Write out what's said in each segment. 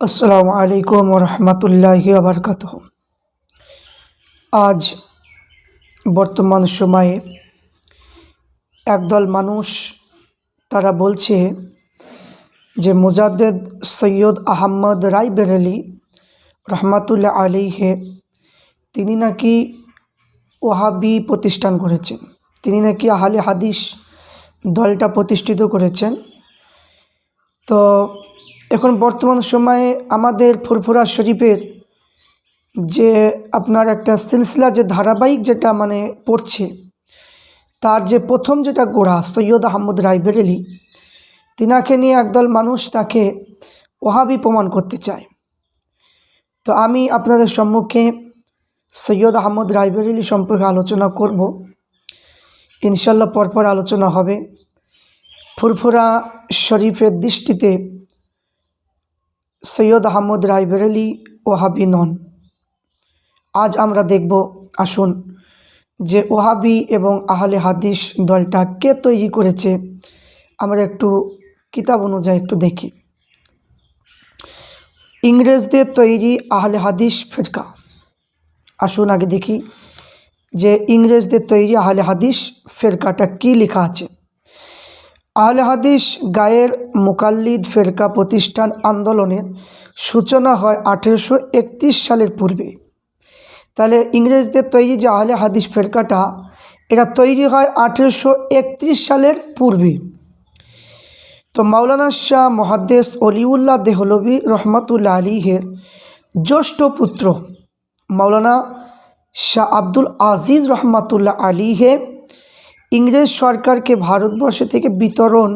আসসালামু আলাইকুম রহমতুল্লাহি আবরকাত আজ বর্তমান সময়ে একদল মানুষ তারা বলছে যে মুজাদ্দেদ সৈয়দ আহম্মদ রায় বেরেলি রহমাতুল্লাহ আলিহে তিনি নাকি ওহাবি প্রতিষ্ঠান করেছেন। তিনি নাকি আহলে হাদিস দলটা প্রতিষ্ঠিত করেছেন। তো এখন বর্তমান সময়ে আমাদের ফুরফুরা শরীফের যে আপনার একটা সিলসিলা যে ধারাবাহিক যেটা মানে পড়ছে, তার যে প্রথম যেটা গোড়া সৈয়দ আহমদ রায় বেরেলি, তিনাকে নিয়ে একদল মানুষ তাকে ওহাবি প্রমাণ করতে চায়। তো আমি আপনাদের সম্মুখে সৈয়দ আহমদ রায়বেরেলি সম্পর্কে আলোচনা করব। ইনশাল্লাহ পরপর আলোচনা হবে। ফুরফুরা শরীফের দৃষ্টিতে সৈয়দ আহমদ রায়বেরেলি ওহাবি নন। আজ আমরা দেখব, আসুন, যে ওহাবি এবং আহলে হাদিস দলটা কে তৈরি করেছে, আমরা একটু কিতাব অনুযায়ী একটু দেখি। ইংরেজদের তৈরি আহলে হাদিস ফেরকা। আসুন আগে দেখি যে ইংরেজদের তৈরি আহলে হাদিস ফেরকাটা কি লেখা আছে। আহলে হাদিস গায়ের মোকাল্লিদ ফেরকা প্রতিষ্ঠান আন্দোলনের সূচনা হয় আঠেরোশো একত্রিশ সালের পূর্বে। তাহলে ইংরেজদের তৈরি যে আহলে হাদিস ফেরকাটা, এটা তৈরি হয় আঠেরোশো একত্রিশ সালের পূর্বে। তো মাওলানা শাহ মহাদ্দেস অলিউল্লাহ দেহলবি রহমাতুল্লা আলীহের জ্যেষ্ঠ পুত্র মাওলানা শাহ আব্দুল আজিজ রহমতুল্লাহ আলীহে ইংরেজ সরকারকে ভারতবর্ষ থেকে বিতরণ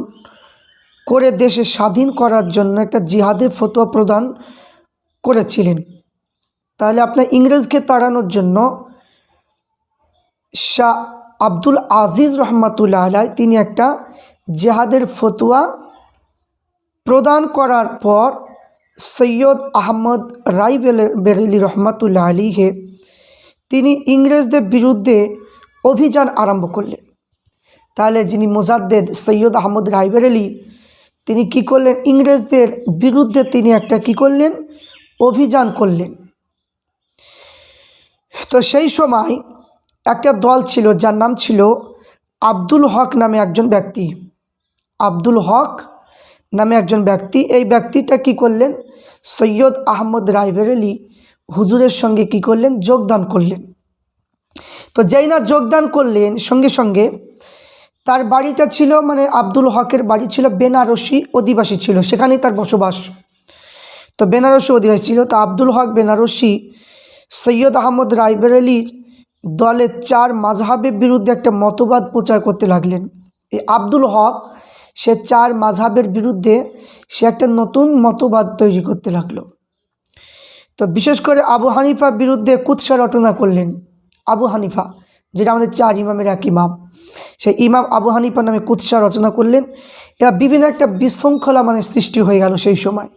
করে দেশে স্বাধীন করার জন্য একটা জিহাদের ফতোয়া প্রদান করেছিলেন। তাহলে আপনার ইংরেজকে তাড়ানোর জন্য শাহ আব্দুল আজিজ রহমাতুল্লাহ আলাই তিনি একটা জেহাদের ফতুয়া প্রদান করার পর সৈয়দ আহমদ রাই বেরেলি রহমাতুল্লাহ আলীহে তিনি ইংরেজদের বিরুদ্ধে অভিযান আরম্ভ করলেন। তাহলে যিনি মোজাদ্দেদ সৈয়দ আহমদ রায় বেরেলি তিনি কি করলেন? ইংরেজদের বিরুদ্ধে তিনি একটা কি করলেন? অভিযান করলেন। তো সেই সময় একটা দল ছিল, যার নাম ছিল আব্দুল হক নামে একজন ব্যক্তি। আব্দুল হক নামে একজন ব্যক্তি। এই ব্যক্তিটা কি করলেন? সৈয়দ আহমদ রায়বেরেলি হুজুরের সঙ্গে কি করলেন? যোগদান করলেন। তো যেই না যোগদান করলেন, সঙ্গে সঙ্গে তার বাড়িটা ছিল মানে আব্দুল হকের বাড়ি ছিল, বেনারসি অধিবাসী ছিল। সেখানেই তার বসবাস। তো বেনারসি অধিবাসী ছিল। তো আব্দুল হক বেনারসি সৈয়দ আহমদ রায়বেরেলির দলের চার মাঝহাবের বিরুদ্ধে একটা মতবাদ প্রচার করতে লাগলেন। এই আব্দুল হক, সে চার মাঝহাবের বিরুদ্ধে সে একটা নতুন মতবাদ তৈরি করতে লাগল। তো বিশেষ করে আবু হানিফার বিরুদ্ধে কুৎসা রটনা করলেন। আবু হানিফা যেটা আমাদের চার ইমামের এক ইমাম। সেই ইমাম আবু হানিফা নামে কুৎসা রচনা করলেন। এরা বিভিন্ন একটা বিশৃঙ্খলা মানে সৃষ্টি হয়ে গেল সেই সময়।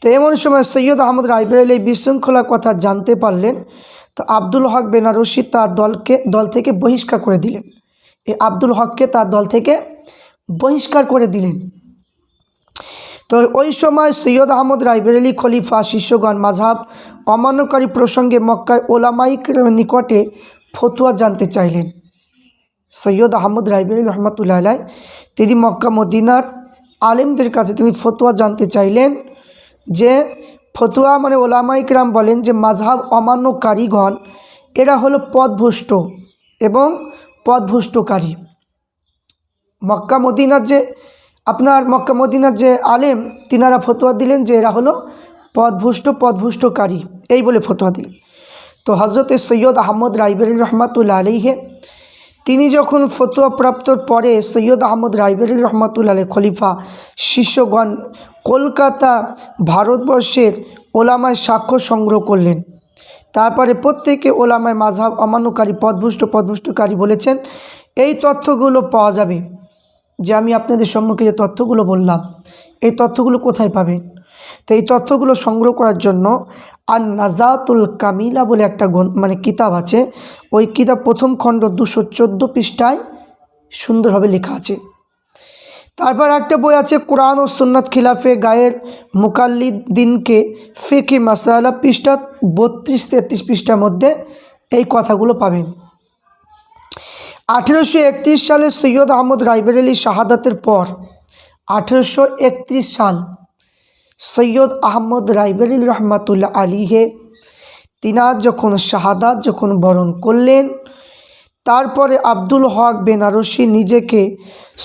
তো এমন সময় সৈয়দ আহমদ রাইবেল এই বিশৃঙ্খলার কথা জানতে পারলেন। তো আব্দুল হক বেনারসি তার দলকে, দল থেকে বহিষ্কার করে দিলেন। এই আব্দুল হককে তার দল থেকে বহিষ্কার করে দিলেন। তো ওই সময় সৈয়দ আহমদ রাইবেরেলি খলিফা, শিষ্যগণ, মাঝহাব, অমান্যকারী প্রসঙ্গে মক্কায় ওলামাইক নিকটে ফতুয়া জানতে চাইলেন। সৈয়দ আহমদ রাইবেরি রহমতুল্লাহ আলাই, তিনি মক্কা মদিনার আলেমদের কাছে তিনি ফতুয়া জানতে চাইলেন যে, ফতুয়া মানে ওলামাইকরাম বলেন যে মাঝহাব অমান্যকারীগণ, এরা হলো পদভুষ্ট এবং পদভুষ্টকারী মক্কা মদিনার যে, আপনার মক্কা মদিনার যে আলেম, তিনারা ফতোয়া দিলেন যে, এরা হলো পদভুষ্ট পদভুষ্টকারী এই বলে ফতোয়া দিলেন। তো হজরত সৈয়দ আহমদ রাইবের রহমাতুল্লা আলিহে তিনি যখন ফতোয়া প্রাপ্তর পরে সৈয়দ আহমদ রাইবের রহমাতুল্লা আলী খলিফা শিষ্যগণ কলকাতা ভারতবর্ষের ওলামায় সাক্ষ্য সংগ্রহ করলেন। তারপরে প্রত্যেকে ওলামায় মাঝহাব অমান্যকারী পদভুষ্ট, পদভুষ্টকারী বলেছেন, এই তথ্যগুলো পাওয়া যাবে। যে আমি আপনাদের সম্মুখে যে তথ্যগুলো বললাম, এই তথ্যগুলো কোথায় পাবেন? তো এই তথ্যগুলো সংগ্রহ করার জন্য আর নাজাতুল কামিলা বলে একটা মানে কিতাব আছে। ওই কিতাব প্রথম খণ্ড দুশো চোদ্দ পৃষ্ঠায় সুন্দরভাবে লেখা আছে। তারপর একটা বই আছে, কোরআন ও সুন্নাত খিলাফে গায়ের মুকাল্লিদ্দিনকে ফেকি মাসালা পৃষ্ঠা বত্রিশ তেত্রিশ পৃষ্ঠার মধ্যে এই কথাগুলো পাবেন। আঠেরোশো একত্রিশ সালে সৈয়দ আহমদ রাইবের আলী শাহাদাতের পর, আঠেরোশো একত্রিশ সাল সৈয়দ আহমদ রাইবের আলী রহমাতুল্লাহ আলীহে তিনার যখন শাহাদাত যখন বরণ করলেন, তারপরে আব্দুল হক বেনারসি নিজেকে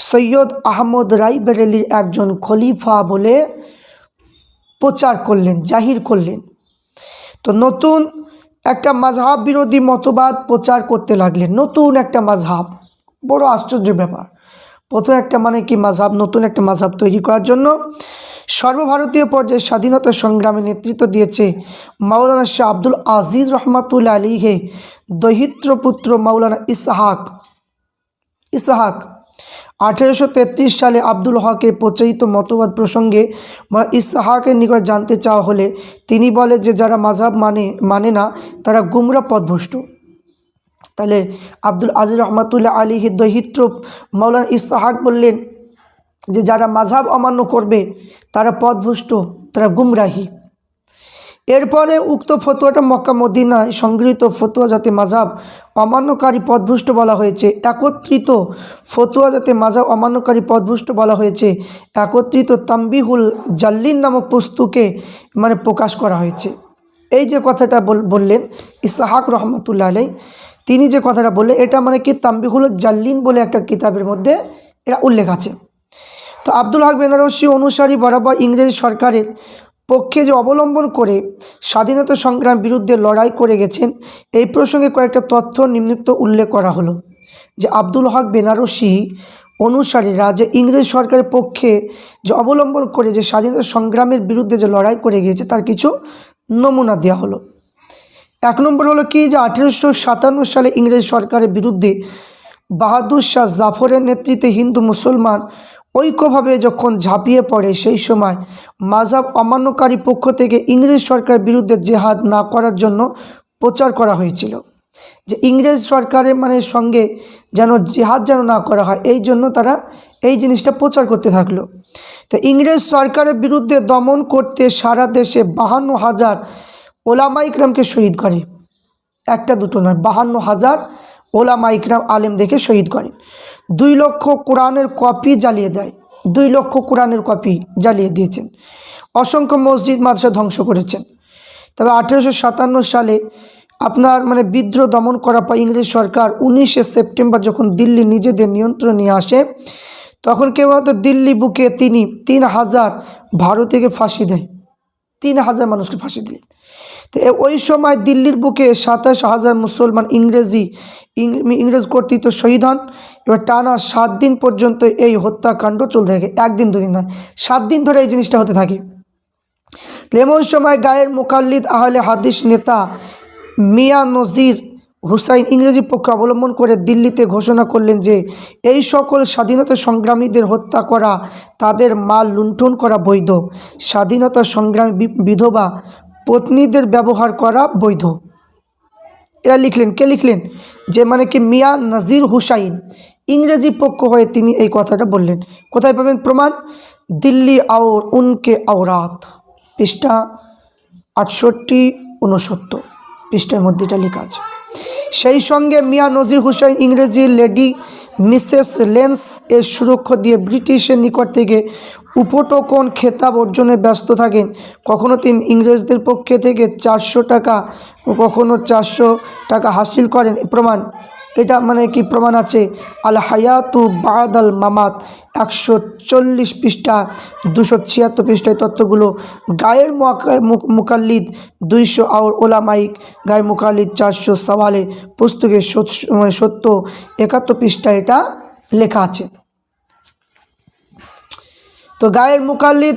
সৈয়দ আহমদ রাই বেরেলির একজন খলিফা বলে প্রচার করলেন, জাহির করলেন। তো নতুন একটা মাঝহাব বিরোধী মতবাদ প্রচার করতে লাগলেন, নতুন একটা মাঝহাব। বড় আশ্চর্য ব্যাপার। প্রথম একটা মানে কি মাঝহাব, নতুন একটা মাঝহাব তৈরি করার জন্য সর্বভারতীয় পর্যায়ে স্বাধীনতা সংগ্রামে নেতৃত্ব দিয়েছে মাওলানা শাহ আব্দুল আজিজ রহমাতুল্লা আলীহে দহিত্রপুত্র মাওলানা ইসহাক। ইসাহাক, আঠেরোশো তেত্রিশ সালে আব্দুল হকের প্রচলিত মতবাদ প্রসঙ্গে ইসহাকের নিকট জানতে চাওয়া হলে তিনি বলে যে যারা মাঝহাব মানে মানে না, তারা গুমরা পথভ্রষ্ট তাহলে আব্দুল আজিজ রহমাতুল্লাহ আলী দহিত্র মাওলানা ইসহাক বললেন যে যারা মাঝাব অমান্য করবে, তারা পদভুষ্ট তারা গুমরাহী। এরপরে উক্ত ফতোয়াটা মক্কা মদিনায় সংগৃহীত ফতোয়া যাতে মাঝাব অমান্যকারী পদভুষ্ট বলা হয়েছে, একত্রিত ফতোয়া যাতে মাঝাব অমান্যকারী পদভুষ্ট বলা হয়েছে, একত্রিত তাম্বিহুল জাল্লিন নামক পুস্তকে মানে প্রকাশ করা হয়েছে। এই যে কথাটা বল- বললেন ইসাহাক রহমতুল্লাহ আলাই তিনি যে কথাটা বললেন, এটা মানে কি তাম্বিহুল জাল্লিন বলে একটা কিতাবের মধ্যে এটা উল্লেখ আছে। তো আব্দুল হক বেনারসি অনুসারী বরাবর ইংরেজ সরকারের পক্ষে যে অবলম্বন করে স্বাধীনতা সংগ্রাম বিরুদ্ধে লড়াই করে গেছেন, এই প্রসঙ্গে কয়েকটা তথ্য নিম্নোক্ত উল্লেখ করা হলো। যে আব্দুল হক বেনারসি অনুসারীরা যে ইংরেজ সরকারের পক্ষে যে অবলম্বন করে যে স্বাধীনতা সংগ্রামের বিরুদ্ধে যে লড়াই করে গিয়েছে, তার কিছু নমুনা দেওয়া হলো। এক নম্বর হলো কি যে আঠেরোশো সাতান্ন সালে ইংরেজ সরকারের বিরুদ্ধে বাহাদুর শাহ জাফরের নেতৃত্বে হিন্দু মুসলমান ঐক্যভাবে যখন ঝাঁপিয়ে পড়ে, সেই সময় মাঝাব অমান্যকারী পক্ষ থেকে ইংরেজ সরকারের বিরুদ্ধে জেহাদ না করার জন্য প্রচার করা হয়েছিল। যে ইংরেজ সরকারের মানে সঙ্গে যেন জেহাদ যেন না করা হয়, এই জন্য তারা এই জিনিসটা প্রচার করতে থাকল। তো ইংরেজ সরকারের বিরুদ্ধে দমন করতে সারা দেশে বাহান্ন হাজার ওলামা ইকরামকে শহীদ করে। একটা দুটো নয়, বাহান্ন হাজার ওলামা ইকরাম আলেম দেখে শহীদ করেন। দুই লক্ষ কোরআনের কপি জ্বালিয়ে দেয়। দুই লক্ষ কোরআনের কপি জ্বালিয়ে দিয়েছেন। অসংখ্য মসজিদ, মাদ্রাসা ধ্বংস করেছেন। তবে আঠেরোশো সাতান্ন সালে আপনার মানে বিদ্রোহ দমন করার পর ইংরেজ সরকার উনিশে সেপ্টেম্বর যখন দিল্লি নিজেদের নিয়ন্ত্রণ নিয়ে আসে, তখন কেবলমাত্র দিল্লি বুকে তিনি তিন হাজার ভারতীয়কে ফাঁসি দেয়। তিন হাজার মানুষকে ফাঁসি দিলেন। তো ওই সময় দিল্লির বুকে সাতাশ হাজার মুসলমান ইংরেজি ইংরেজ কর্তৃত্ব শহীদ হন। এবার টানা সাত দিন পর্যন্ত এই হত্যাকাণ্ড চলতে থাকে। একদিন, দুদিন নয়, সাত দিন ধরে এই জিনিসটা হতে থাকে। এমন সময় গায়ের মোকাল্লিদ আহলে হাদিস নেতা মিয়া নজির হুসাইন ইংরেজি পক্ষ অবলম্বন করে দিল্লিতে ঘোষণা করলেন যে, এই সকল স্বাধীনতা সংগ্রামীদের হত্যা করা, তাদের মাল লুণ্ঠন করা বৈধ। স্বাধীনতা সংগ্রামী বিধবা পত্নীদের ব্যবহার করা বৈধ। এরা লিখলেন, কে লিখলেন? যে মানে কি মিয়া নাজির হুসাইন। ইংরেজি পক্ষ হয়ে তিনি এই কথাটা বললেন। কোথায় পাবেন প্রমাণ? দিল্লি আওর উনকে আওরাত। পৃষ্ঠা আটষট্টি, উনসত্তর। পৃষ্ঠার মধ্যে এটা লেখা আছে। সেই সঙ্গে মিয়া নজির হুসেন ইংরেজি লেডি মিসেস লেন্স এর সুরক্ষা দিয়ে ব্রিটিশের নিকট থেকে উপটোকন খেতাব অর্জনে ব্যস্ত থাকেন। কখনো তিনি ইংরেজদের পক্ষে থেকে চারশো টাকা কখনও কখনো চারশো টাকা হাসিল করেন। প্রমাণ এটা মানে কি প্রমাণ আছে? আল হায়াতু বাদ আল মামাত, একশো চল্লিশ পৃষ্ঠা, দুশো ছিয়াত্তর পৃষ্ঠায় তত্ত্বগুলো গায়ের মুকাল্লিদ দুইশো আওর ওলামাইক, গায়ের মুকাল্লিদ চারশো সওয়ালে, পুস্তকে সত- মানে সত্য একাত্তর পৃষ্ঠায় এটা লেখা আছে। তো গায়ের মুকাল্লিদ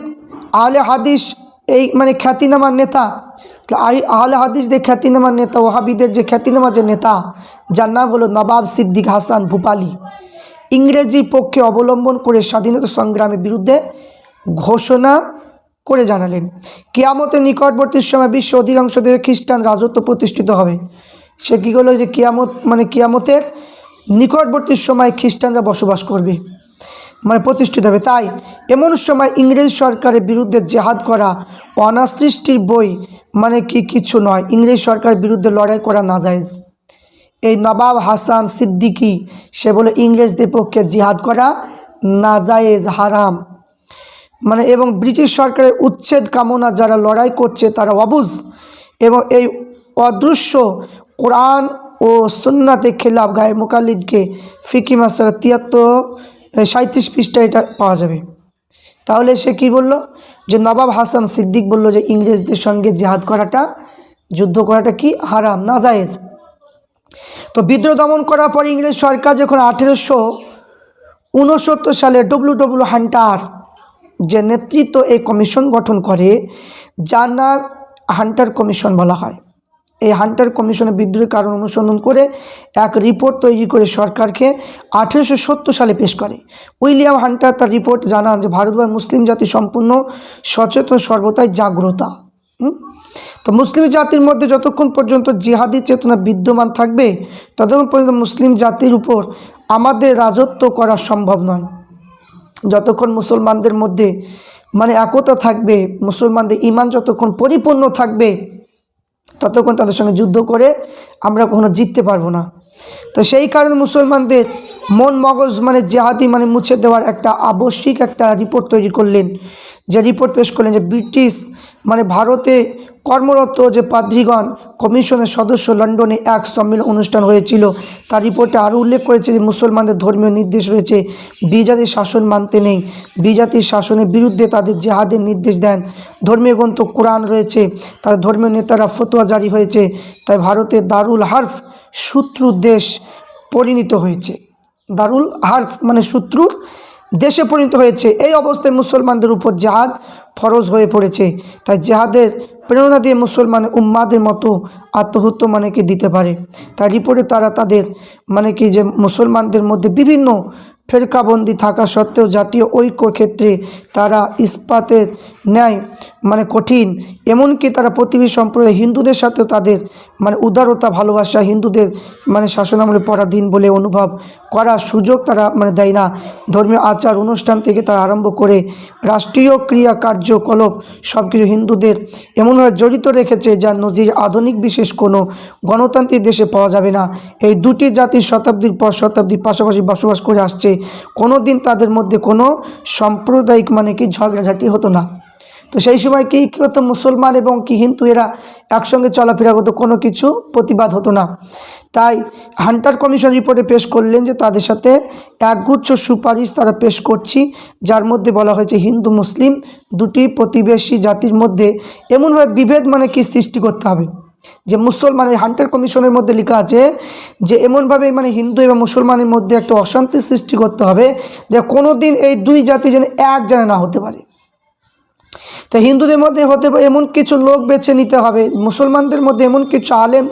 আহলে হাদিস এই মানে খ্যাতিনামার নেতা আহলে হাদিসদের খ্যাতিনামার নেতা, ওহাবিদের যে খ্যাতিনামা যে নেতা, যার নাম হলো নবাব সিদ্দিক হাসান ভূপালি। ইংরেজি পক্ষে অবলম্বন করে স্বাধীনতা সংগ্রামের বিরুদ্ধে ঘোষণা করে জানালেন। কিয়ামতের নিকটবর্তী সময় বিশ্ব অধিকাংশ দেশে খ্রিস্টান রাজত্ব প্রতিষ্ঠিত হবে। সে কী করল? যে কিয়ামত মানে কিয়ামতের নিকটবর্তী সময় খ্রিস্টানরা বসবাস করবে। মানে প্রতিষ্ঠিত হবে। তাই এমন সময় ইংরেজ সরকারের বিরুদ্ধে জেহাদ করা অনাসৃষ্টির বই মানে কি কিছু নয়। ইংরেজ সরকারের বিরুদ্ধে লড়াই করা না যায় এই নবাব হাসান সিদ্দিকী, সে বলে ইংরেজদের পক্ষে জিহাদ করা নাজায়েজ হারাম। মানে এবং ব্রিটিশ সরকারের উচ্ছেদ কামনা যারা লড়াই করছে তারা অবুজ এবং এই অদৃশ্য কোরআন ও সুন্নাতে খেলাফ গায়ে মুকাল্লিদকে ফিকি মাসার তিয়াত্তর সাঁত্রিশ পৃষ্ঠা এটা পাওয়া যাবে। তাহলে সে কি বলল? যে নবাব হাসান সিদ্দিক বলল যে ইংরেজদের সঙ্গে জেহাদ করাটা, যুদ্ধ করাটা কি হারাম? না, জায়েজ। তো বিদ্রোহ দমন করার পর ইংরেজ সরকার যখন আঠেরোশো উনসত্তর সালে ডব্লু ডব্লু হান্টার যে নেতৃত্ব এই কমিশন গঠন করে, যার নাম হান্টার কমিশন বলা হয়। এই হান্টার কমিশনের বিদ্রোহের কারণ অনুসন্ধান করে এক রিপোর্ট তৈরি করে সরকারকে আঠেরোশো সত্তর সালে পেশ করে। উইলিয়াম হান্টার তার রিপোর্ট জানান যে ভারতবর্ষ মুসলিম জাতি সম্পূর্ণ সচেতন, সর্বদাই জাগ্রতা। তো মুসলিম জাতির মধ্যে যতক্ষণ পর্যন্ত জিহাদি চেতনা বিদ্যমান থাকবে, ততক্ষণ পর্যন্ত মুসলিম জাতির উপর আমাদের রাজত্ব করা সম্ভব নয়। যতক্ষণ মুসলমানদের মধ্যে মানে একতা থাকবে, মুসলমানদের ইমান যতক্ষণ পরিপূর্ণ থাকবে ততক্ষণ তাদের সঙ্গে যুদ্ধ করে আমরা কখনো জিততে পারব না। তো সেই কারণে মুসলমানদের মন মগজ মানে জেহাদি মানে মুছে দেওয়ার একটা আবশ্যিক একটা রিপোর্ট তৈরি করলেন। যে রিপোর্ট পেশ করলেন যে ব্রিটিশ মানে ভারতে কর্মরত যে পাদ্রীগণ কমিশনের সদস্য লন্ডনে এক সম্মেলন অনুষ্ঠান হয়েছিল, তার রিপোর্টে আরও উল্লেখ করেছে যে মুসলমানদের ধর্মীয় নির্দেশ রয়েছে, বিজাতির শাসন মানতে নেই। বিজাতির শাসনের বিরুদ্ধে তাদের জেহাদের নির্দেশ দেন। ধর্মীয় গ্রন্থ কোরআন রয়েছে, তাদের ধর্মীয় নেতারা ফতোয়া জারি হয়েছে, তাই ভারতের দারুল হার্ফ শত্রু দেশ পরিণত হয়েছে। দারুল হার্ফ মানে শত্রুর দেশে পরিণত হয়েছে। এই অবস্থায় মুসলমানদের উপর জেহাদ ফরজ হয়ে পড়েছে। তাই জেহাদের প্রেরণা দিয়ে মুসলমান উম্মাদের মতো আত্মহত্য মানে কি দিতে পারে। তাই রিপোর্টে তারা তাদের মানে কি যে মুসলমানদের মধ্যে বিভিন্ন ফেরকাবন্দি থাকা সত্ত্বেও জাতীয় ঐক্য ক্ষেত্রে তারা ইস্পাতের ন্যায় মানে কঠিন। এমনকি তারা প্রতিবেশী সম্প্রদায় হিন্দুদের সাথেও তাদের মানে উদারতা, ভালোবাসা, হিন্দুদের মানে শাসনামলে পরাধীন বলে অনুভব করার সুযোগ তারা মানে দেয় না। ধর্মীয় আচার, অনুষ্ঠান থেকে তারা আরম্ভ করে রাষ্ট্রীয় ক্রিয়া, কার্যকলাপ সব কিছু হিন্দুদের এমনভাবে জড়িত রেখেছে যা নজির আধুনিক বিশেষ কোনো গণতান্ত্রিক দেশে পাওয়া যাবে না। এই দুটি জাতির শতাব্দীর পর শতাব্দী পাশাপাশি বসবাস করে আসছে। কোনো দিন তাদের মধ্যে কোনো সাম্প্রদায়িক মানে কি ঝগড়াঝাটি হতো না? তো সেই সময় কি, কী হতো মুসলমান এবং কি হিন্দু এরা একসঙ্গে চলাফেরা করতো? কোনো কিছু প্রতিবাদ হতো না। তাই হান্টার কমিশন রিপোর্টে পেশ করলেন যে তাদের সাথে একগুচ্ছ সুপারিশ তারা পেশ করছি, যার মধ্যে বলা হয়েছে হিন্দু, মুসলিম দুটি প্রতিবেশী জাতির মধ্যে এমনভাবে বিভেদ মানে কি সৃষ্টি করতে হবে? যে মুসলমান হান্টার কমিশনের মধ্যে লেখা আছে যে এমনভাবে মানে হিন্দু এবং মুসলমানের মধ্যে একটা অশান্তির সৃষ্টি করতে হবে যে কোনো দিন এই দুই জাতি যেন এক জানে না হতে পারে। তো হিন্দুদের মধ্যে হতে এমন কিছু লোক বেছে নিতে হবে, মুসলমানদের মধ্যে এমন কিছু আলেম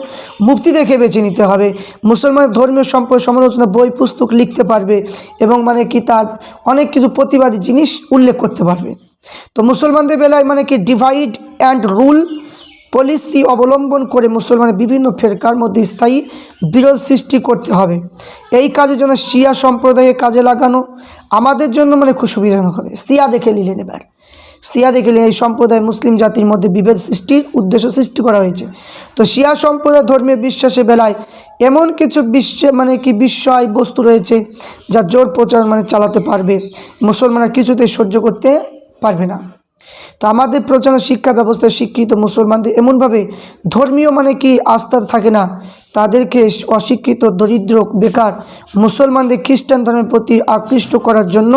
মুক্তি দেখে বেছে নিতে হবে মুসলমানের ধর্মীয় সম্পর্কে সমালোচনা বই, পুস্তক লিখতে পারবে এবং মানে কি তার অনেক কিছু প্রতিবাদী জিনিস উল্লেখ করতে পারবে। তো মুসলমানদের বেলায় মানে কি ডিভাইড অ্যান্ড রুল পলিসি অবলম্বন করে মুসলমানের বিভিন্ন ফেরকার মধ্যে স্থায়ী বিরোধ সৃষ্টি করতে হবে। এই কাজের জন্য শিয়া সম্প্রদায়কে কাজে লাগানো আমাদের জন্য মানে খুব সুবিধাজনক হবে। শিয়া দেখে নিলেন এবার। শিয়া দেখে এই সম্প্রদায় মুসলিম জাতির মধ্যে বিভেদ সৃষ্টির উদ্দেশ্য সৃষ্টি করা হয়েছে। তো শিয়া সম্প্রদায় ধর্মীয় বিশ্বাসের বেলায় এমন কিছু বিশ্বে মানে কি বিস্ময় বস্তু রয়েছে যা জোর প্রচার মানে চালাতে পারবে। মুসলমানরা কিছুতেই সহ্য করতে পারবে না। তো আমাদের প্রচার শিক্ষা ব্যবস্থায় শিক্ষিত মুসলমানদের এমনভাবে ধর্মীয় মানে কি আস্থা থাকে না, তাদেরকে অশিক্ষিত, দরিদ্র, বেকার মুসলমানদের খ্রিস্টান ধর্মের প্রতি আকৃষ্ট করার জন্য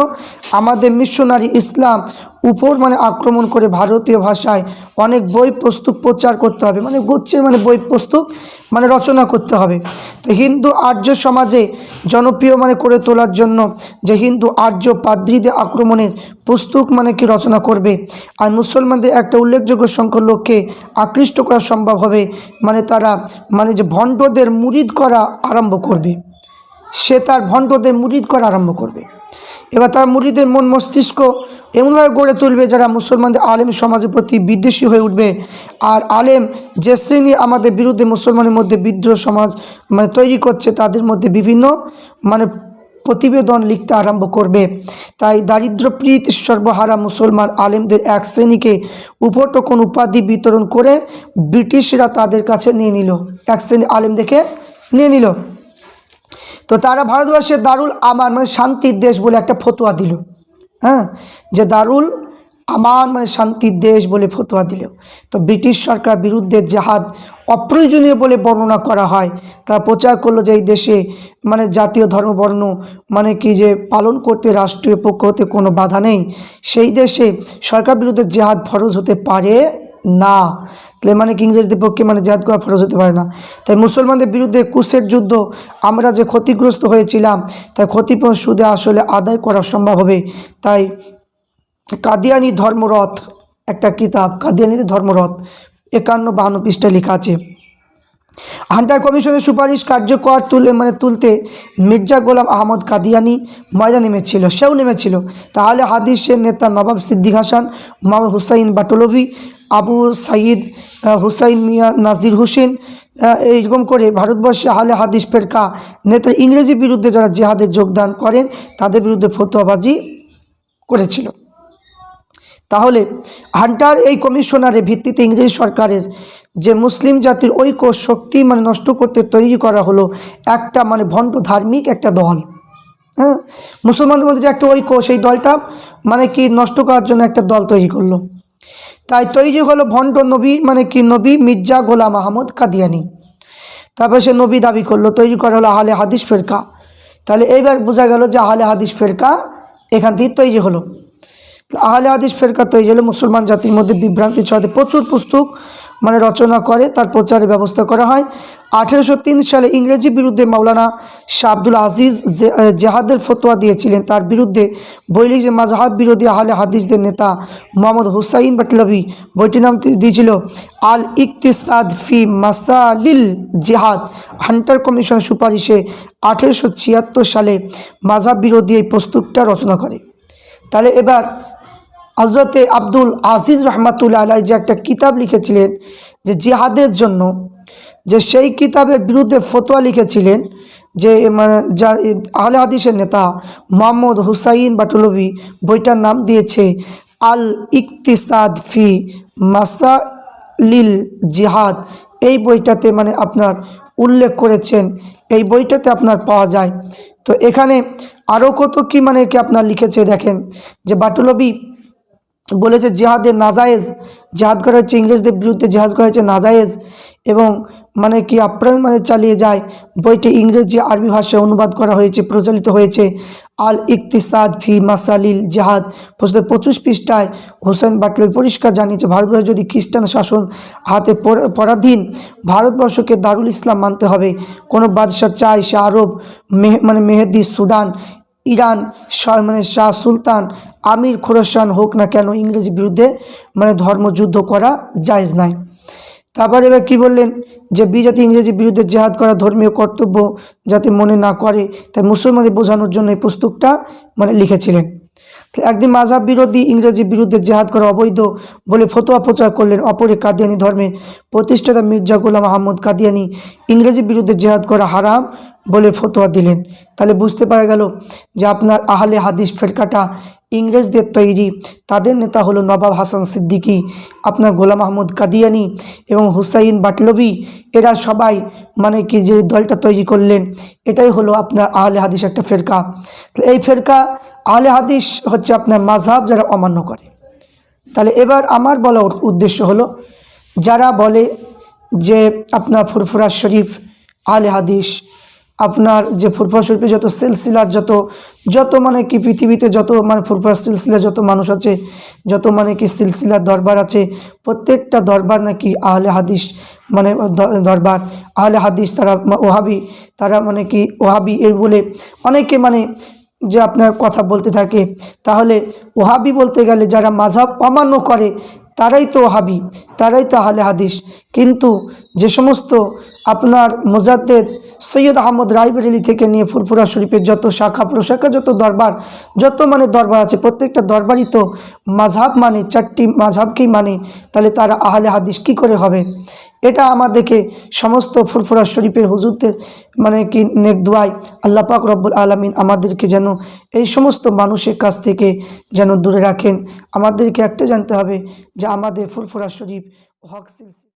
আমাদের মিশনারি ইসলাম উপর মানে আক্রমণ করে ভারতীয় ভাষায় অনেক বই পুস্তক প্রচার করতে হবে। মানে গোচ্ছের মানে বই পুস্তক মানে রচনা করতে হবে। তো হিন্দু আর্য সমাজে জনপ্রিয় মানে করে তোলার জন্য যে হিন্দু আর্য পাদ্রীদের আক্রমণের পুস্তক মানে কি রচনা করবে আর মুসলমানদের একটা উল্লেখযোগ্য সংখ্যক লোককে আকৃষ্ট করা সম্ভব হবে। মানে তারা মানে যে ভণ্ডদের মুরিদ করা আরম্ভ করবে। সে তার ভণ্ডদের মুরিদ করা আরম্ভ করবে। এবার তার মুরিদের মন মস্তিষ্ক এমনভাবে গড়ে তুলবে যারা মুসলমানদের আলেম সমাজের প্রতি বিদ্বেষী হয়ে উঠবে। আর আলেম যে শ্রেণি আমাদের বিরুদ্ধে মুসলমানের মধ্যে বিদ্রোহ সমাজ মানে তৈরি করছে, তাদের মধ্যে বিভিন্ন মানে প্রতিবেদন লিখতে আরম্ভ করবে। তাই দারিদ্রপ্রীত সর্বহারা মুসলমান আলেমদের এক শ্রেণীকে উপটকন উপাধি বিতরণ করে ব্রিটিশরা তাদের কাছে নিয়ে নিল। এক শ্রেণি আলেম দেখে নিয়ে নিল। তো তারা ভারতবর্ষের দারুল আমান মানে শান্তির দেশ বলে একটা ফতোয়া দিল। হ্যাঁ? যে দারুল আমান মানে শান্তির দেশ বলে ফতোয়া দিল। তো ব্রিটিশ সরকার বিরুদ্ধে জাহাদ অপ্রয়োজনীয় বলে বর্ণনা করা হয়। তারা প্রচার করল যে এই দেশে মানে জাতীয় ধর্ম বর্ণ মানে কি যে পালন করতে, রাষ্ট্রীয় পক্ষ হতে কোনো বাধা নেই। সেই দেশে সরকার বিরুদ্ধে জেহাদ ফরজ হতে পারে না। তাহলে মানে কি ইংরেজদের পক্ষে মানে জেহাদ করা ফরজ হতে পারে না। তাই মুসলমানদের বিরুদ্ধে কুশের যুদ্ধ, আমরা যে ক্ষতিগ্রস্ত হয়েছিলাম, তাই ক্ষতিপূরণ সুদে আসলে আদায় করা সম্ভব হবে। তাই কাদিয়ানি ধর্মরথ, একটা কিতাব, কাদিয়ানিদের ধর্মরথ, একান্ন বাহান্ন পৃষ্ঠায় লেখা আছে। হান্টার কমিশনের সুপারিশ কার্যকর তুলে মানে তুলতে মির্জা গোলাম আহমদ কাদিয়ানি ময়দা নেমেছিল, সেও নেমেছিল। তাহলে হাদিসের নেতা নবাব সিদ্দিক হাসান মোহাম্মদ হুসাইন বাটলভি, আবু সাইদ হুসাইন মিয়া নাজির হোসেন এইরকম করে ভারতবর্ষে আহলে হাদিস ফেরকা নেতা ইংরেজি বিরুদ্ধে যারা জেহাদে যোগদান করেন, তাদের বিরুদ্ধে ফতোয়াবাজি করেছিল। তাহলে হান্টার এই কমিশনারের ভিত্তিতে ইংরেজ সরকারের যে মুসলিম জাতির ঐক্য শক্তি মানে নষ্ট করতে তৈরি করা হলো একটা মানে ভণ্ড ধার্মিক একটা দল। হ্যাঁ? মুসলমানদের মধ্যে যে একটা ঐক্য, সেই দলটা মানে কি নষ্ট করার জন্য একটা দল তৈরি করল। তাই তৈরি হলো ভণ্ড নবী মানে কি নবী মির্জা গোলাম আহমদ কাদিয়ানি। তারপরে সে নবী দাবি করল, তৈরি করা হলো আহলে হাদিস ফেরকা। তাহলে এইবার বোঝা গেল যে আহলে হাদিস ফেরকা এখান থেকে তৈরি হলো। আহলে হাদিস ফেরকা তৈরি হলে মুসলমান জাতির মধ্যে বিভ্রান্তি ছড়াতে। প্রচুর পুস্তক মানে রচনা করে, তার প্রচারের ব্যবস্থা করা হয়। আঠেরোশো তিন সালে ইংরেজি বিরুদ্ধে মাওলানা শাহ আব্দুল আজিজ জেহাদের ফতোয়া দিয়েছিলেন। তার বিরুদ্ধে বই লিখে মাজাহাব বিরোধী আহলে হাদিসদের নেতা মোহাম্মদ হুসাইন বাটলাবি বইটির নাম দিয়েছিল, আল ইকতিসাদ ফি মাসালিল জেহাদ। হান্টার কমিশন সুপারিশে আঠেরোশো ছিয়াত্তর সালে মাজহাব বিরোধী এই পুস্তকটা রচনা করে। তাহলে এবার হজরতে আব্দুল আজিজ রহমাতুল্লাহ আলাই যে একটা কিতাব লিখেছিলেন যে জিহাদের জন্য, যে সেই কিতাবের বিরুদ্ধে ফতোয়া লিখেছিলেন যে মানে যা আহলে হাদিসের নেতা মোহাম্মদ হুসাইন বাটুলবি বইটার নাম দিয়েছে, আল ইকতিসাদ ফি মাসা লিল জিহাদ। এই বইটাতে মানে আপনার উল্লেখ করেছেন, এই বইটাতে আপনার পাওয়া যায়। তো এখানে আরও কত কি মানে কি আপনার লিখেছে দেখেন, যে বাটুলবি বলেছে জেহাদের নাজায়েজ, জেহাদ করা হচ্ছে ইংরেজদের বিরুদ্ধে জেহাদ করা হচ্ছে নাজায়েজ এবং মানে কি আপ্রাণ মানে চালিয়ে যায়। বইটি ইংরেজি আরবি ভাষায় অনুবাদ করা হয়েছে, প্রচলিত হয়েছে। আল ইকতিসাদ ফি মাসালিল জেহাদ প্রশ্নের পঁচিশ পৃষ্ঠায় হোসেন বাটলের পরিষ্কার জানিয়েছে, ভারতবর্ষ যদি খ্রিস্টান শাসন হাতে পর- পরাধীন, ভারতবর্ষকে দারুল ইসলাম মানতে হবে। কোনো বাদশাহ চায় সে আরব মেহ মানে মেহেদি সুডান ইরান মানে শাহ সুলতান, আমির খোরসান হোক না কেন ইংরেজি বিরুদ্ধে মানে ধর্মযুদ্ধ করা জায়েজ নাই তারপর এবার কী বললেন? যে বিজাতি ইংরেজি বিরুদ্ধে জেহাদ করা ধর্মীয় কর্তব্য যাতে মনে না করে, তাই মুসলমানদের বোঝানোর জন্য এই পুস্তকটা মানে লিখেছিলেন। একদিন মাঝহাব বিরোধী ইংরেজি বিরুদ্ধে জেহাদ করা অবৈধ বলে ফতোয়া প্রচার করলেন অপরে কাদিয়ানি ধর্মে প্রতিষ্ঠাতা মির্জা গোলাম আহমদ কাদিয়ানি। ইংরেজি বিরুদ্ধে জেহাদ করা হারাম বলে ফতোয়া দিলেন। তাহলে বুঝতে পারা গেল যে আপনার আহলে হাদিস ফেরকাটা ইংরেজদের তৈরি। তাদের নেতা হলো নবাব হাসান সিদ্দিকী, আপনার গোলাম আহমদ কাদিয়ানি এবং হুসাইন বাটলবি। এরা সবাই মানে কি যে দলটা তৈরি করলেন, এটাই হলো আপনার আহলে হাদিস একটা ফেরকা। এই ফেরকা আহলে হাদিস হচ্ছে আপনার মাঝহাব যারা অমান্য করে। তাহলে এবার আমার বলা উদ্দেশ্য হলো, যারা বলে যে আপনার ফুরফুরা শরীফ আলে হাদিস আপনার যে ফুরফুরা শরীফে যত সিলসিলার, যত যত মানে কি পৃথিবীতে যত মানে ফুরফুরা সিলসিলা যত মানুষ আছে, যত মানে কি সিলসিলার দরবার আছে, প্রত্যেকটা দরবার নাকি আহলে হাদিস মানে দরবার, আহলে হাদিস তারা ওহাবি, তারা মানে কি ওহাবি এই বলে অনেকে মানে যে আপনার কথা বলতে থাকে, তাহলে ওহাবি বলতে গেলে যারা মাঝাব অমান্য করে, তারাই তো ওহাবি, তারাই তো আহলে হাদিস। কিন্তু যে সমস্ত আপনার মোজাদ্দেদ সৈয়দ আহমদ রায়বেরেলি থেকে নিয়ে ফুরফুরা শরীফের যত শাখা প্রশাখা, যত দরবার, যত মানে দরবার আছে, প্রত্যেকটা দরবারই তো মাঝাব মানে চারটি মাঝাবকেই মানে তাহলে তারা আহলে হাদিস কী করে হবে? এটা আমাদেরকে সমস্ত ফুরফুরা শরীফের হুজুরদের মানে কি নেক দুয়াই আল্লাহ পাক রব্বুল আলমিন আমাদেরকে যেন এই সমস্ত মানুষের কাছ থেকে যেন দূরে রাখেন। আমাদেরকে একটা জানতে হবে যে আমাদের ফুরফুরা শরীফ হক সিলসিলা